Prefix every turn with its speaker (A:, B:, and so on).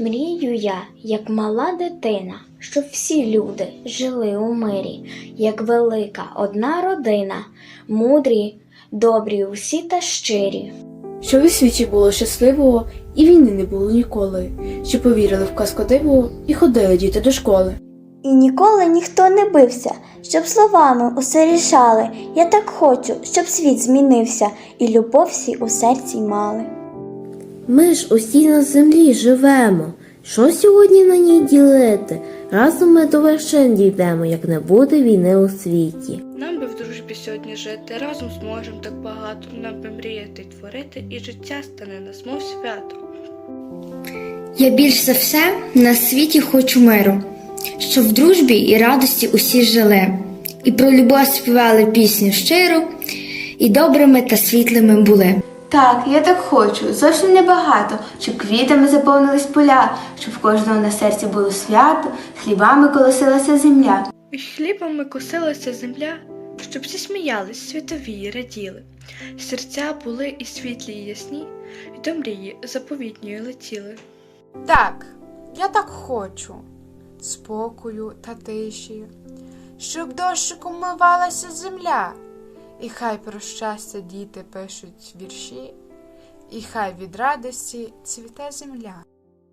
A: Мрію я, як мала дитина, щоб всі люди жили у мирі, як велика одна родина, мудрі, добрі усі та щирі.
B: Щоб у світі було щасливо, і війни не було ніколи, щоб повірили в казку диво і ходили діти до школи.
C: І ніколи ніхто не бився, щоб словами усе рішали. Я так хочу, щоб світ змінився, і любов всі у серці мали.
D: Ми ж усі на землі живемо. Що сьогодні на ній ділити? Разом ми до вершин дійдемо, як не буде війни у світі.
E: Нам би в дружбі сьогодні жити, разом зможемо так багато, нам би мріяти й творити, і життя стане нас, мов свято.
F: Я більш за все на світі хочу миру, щоб в дружбі і радості усі жили, і про любов співали пісню щиру, і добрими та світлими були.
G: Так, я так хочу, зовсім небагато, щоб квітами заповнились поля, щоб в кожного на серці було свято, хлібами колосилася земля.
E: І хлібами косилася земля, щоб всі сміялись, світові й раділи. Серця були і світлі, і ясні, і до мрії заповітньої летіли.
H: Так, я так хочу спокою та тиші, щоб дощиком мивалася земля, і хай про щастя діти пишуть вірші, і хай від радості цвіте земля.